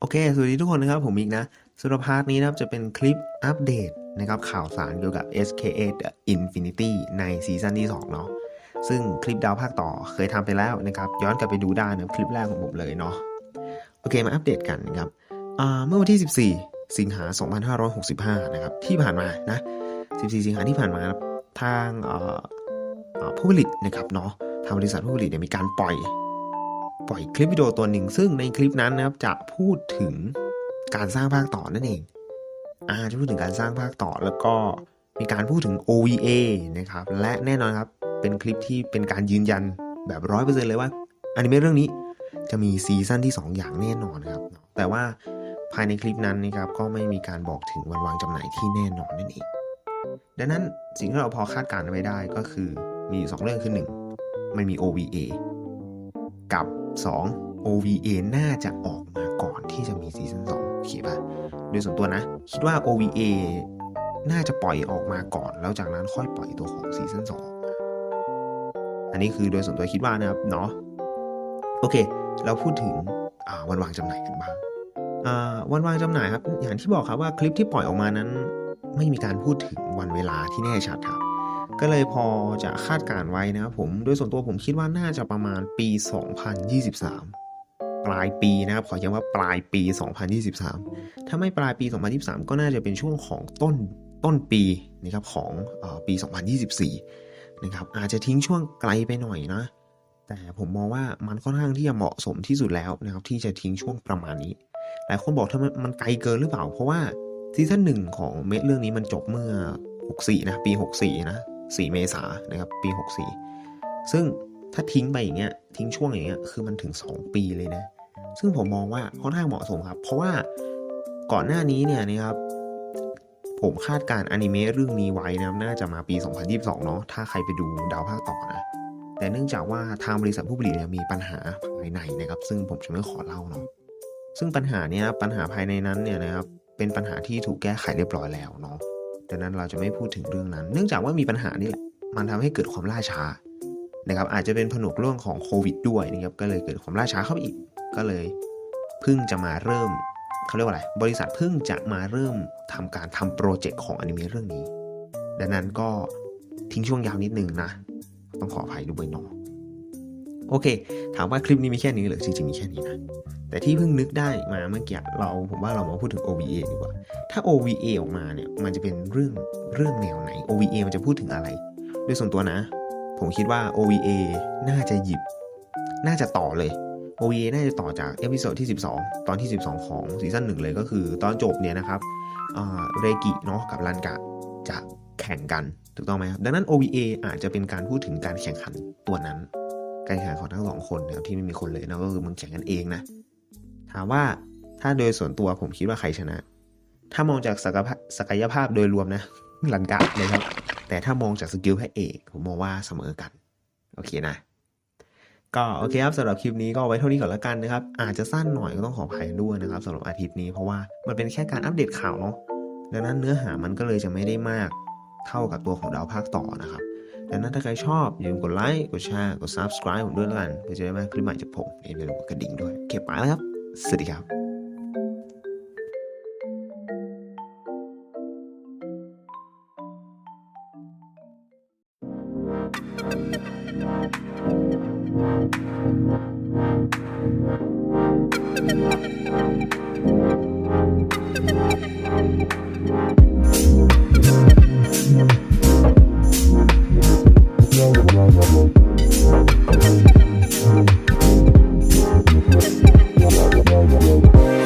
โอเค สวัสดีทุกคนนะครับ ผมมิกนะสำหรับพาร์ทนี้นะครับ จะเป็นคลิปอัปเดตนะครับ ข่าวสารเกี่ยวกับ SKA The Infinity ในซีซั่นที่ 2 เนาะซึ่งคลิปดาวภาคต่อเคยทำไปแล้วนะครับ ย้อนกลับไปดูได้นะคลิปแรกของผมเลยเนาะ โอเคมาอัปเดตกันนะครับเมื่อวันที่ 14 สิงหา 2565 นะครับที่ผ่านมานะ 14 สิงหาที่ผ่านมาครับทางผู้ผลิตนะครับเนาะทางบริษัทผู้ผลิตเนี่ยมีการปล่อย ปล่อยคลิปวิดีโอตัวหนึ่ง ซึ่งในคลิปนั้นนะครับจะพูดถึงการสร้างภาคต่อนั่นเองอาจะพูดถึงการสร้างภาคต่อแล้วก็มีการพูดถึง OVA นะครับและแน่นอนครับเป็นคลิปที่เป็นการยืนยันแบบร้อยเปอร์เซ็นต์เลยว่าอนิเมะเรื่องนี้ จะมีซีซั่นที่ 2 อย่างแน่นอนนะครับ แต่ว่าภายในคลิปนั้นนะครับก็ไม่มีการบอกถึงวันวางจำหน่ายที่แน่นอนนั่นเอง ดังนั้นสิ่งที่เราพอคาดการณ์ไว้ได้ก็คือมีอยู่สองเรื่องคือหนึ่งมันมี OVA กับ 2 OVA น่าจะออกมาก่อนที่จะมีซีซั่น2โอเคป่ะโดยส่วนตัวนะ คิดว่า OVA น่าจะปล่อยออกมาก่อน แล้วจากนั้นค่อยปล่อยตัวของซีซั่น2ออกมาอันนี้คือโดยส่วนตัวคิดว่านะครับเนาะ โอเค เราพูดถึงวันวางจำหน่ายกันบ้างวันวางจำหน่ายครับ อย่างที่บอกครับว่าคลิปที่ปล่อยออกมานั้น ไม่มีการพูดถึงวันเวลาที่แน่ชัดครับ ก็เลยพอจะคาดการณ์ไว้นะครับผมโดยส่วนตัวผมคิดว่าน่าจะประมาณปี 2023 ปลายปีนะครับขอย้ำว่าปลายปี 2023 ถ้าไม่ปลายปี 2023 ก็น่าจะเป็นช่วงของต้นต้นปีนะครับของอปี 2024 นะครับอาจจะทิ้งช่วงไกลไปหน่อยนะ แต่ผมมองว่ามันค่อนข้างที่จะเหมาะสมที่สุดแล้วนะครับที่จะทิ้งช่วงประมาณนี้หลายคนบอกทำไมมันไกลเกินหรือเปล่า เพราะว่าซีซั่นหนึ่งของเมะเรื่องนี้มันจบเมื่อ 64 นะ ปี 64 นะ 4 เมษานะครับ ปี 64 ซึ่งถ้าทิ้งไปอย่างเงี้ยทิ้งช่วงอย่างเงี้ยคือมันถึง 2 ปีเลยนะ ซึ่งผมมองว่าค่อนข้างเหมาะสมครับ เพราะว่าก่อนหน้านี้เนี่ยนะครับผมคาดการอนิเมะเรื่องนี้ไว้นะครับน่าจะมาปี 2022 เนาะถ้าใครไปดูดาวภาคต่อนะ แต่เนื่องจากว่าทางบริษัทผู้ผลิตเนี่ยมีปัญหาภายในนะครับ ซึ่งผมจะไม่ขอเล่าเนาะซึ่งปัญหาเนี้ยปัญหาภายในนั้นเนี่ยนะครับเป็นปัญหาที่ถูกแก้ไขเรียบร้อยแล้วเนาะดังนั้นเราจะไม่พูดถึงเรื่องนั้น เนื่องจากว่ามีปัญหานี่แหละมันทำให้เกิดความล่าช้านะครับ อาจจะเป็นผนวกเรื่องของโควิดด้วยนะครับก็เลยเกิดความล่าช้าเข้าไปอีก ก็เลยเพิ่งจะมาเริ่มเขาเรียกว่าอะไร บริษัทเพิ่งจะมาเริ่มทำการทำโปรเจกต์ของอนิเมะเรื่องนี้ ดังนั้นก็ทิ้งช่วงยาวนิดนึงนะ ต้องขออภัยด้วยเนาะโอเค ถามว่าคลิปนี้มีแค่นี้หรือจริงๆมีแค่นี้นะ แต่ที่เพิ่งนึกได้มาเมื่อกี้เราผมว่าเรามาพูดถึง OVA ดีกว่า ถ้า OVA ออกมาเนี่ยมันจะเป็นเรื่องเรื่องแนวไหน OVA มันจะพูดถึงอะไร ด้วยส่วนตัวนะ ผมคิดว่า OVA น่าจะหยิบ น่าจะต่อเลย OVA น่าจะต่อจากเอพิโซดที่ 12 ตอนที่ 12 ของซีซั่นหนึ่งเลยก็คือตอนจบเนี่ยนะครับเรกิเนาะกับรันกะจะ แข่งกันถูกต้องไหมครับดังนั้น OVA อาจจะเป็นการพูดถึงการแข่งขันตัวนั้น การแข่งขันของทั้งสองคนนะครับที่ไม่มีคนเลยนะก็คือมึงแข่งกันเองนะถามว่าถ้าโดยส่วนตัวผมคิดว่าใครชนะ ถ้ามองจากศักยภาพศักยภาพโดยรวมนะลันกะเลยครับ แต่ถ้ามองจากสกิลพระเอกผมมองว่าเสมอกัน โอเคนะ ก็โอเคครับสำหรับคลิปนี้ก็ไว้เท่านี้ก่อนละกันนะครับ อาจจะสั้นหน่อยก็ต้องขออภัยด้วยนะครับสำหรับอาทิตย์นี้เพราะว่ามันเป็นแค่การอัปเดตข่าวเนาะดังนั้นเนื้อหามันก็เลยจะไม่ได้มาก เท่ากับตัวของดาวภาคต่อนะครับดังนั้นถ้าใครชอบอย่าลืมกดไลค์กดแชร์กด subscribe ผมด้วยแล้วกันเพื่อจะได้ไม่คลิปใหม่จากผมเอย่าลืมกดกระดิ่งด้วยเก็บไปแล้วครับ สวัสดีครับ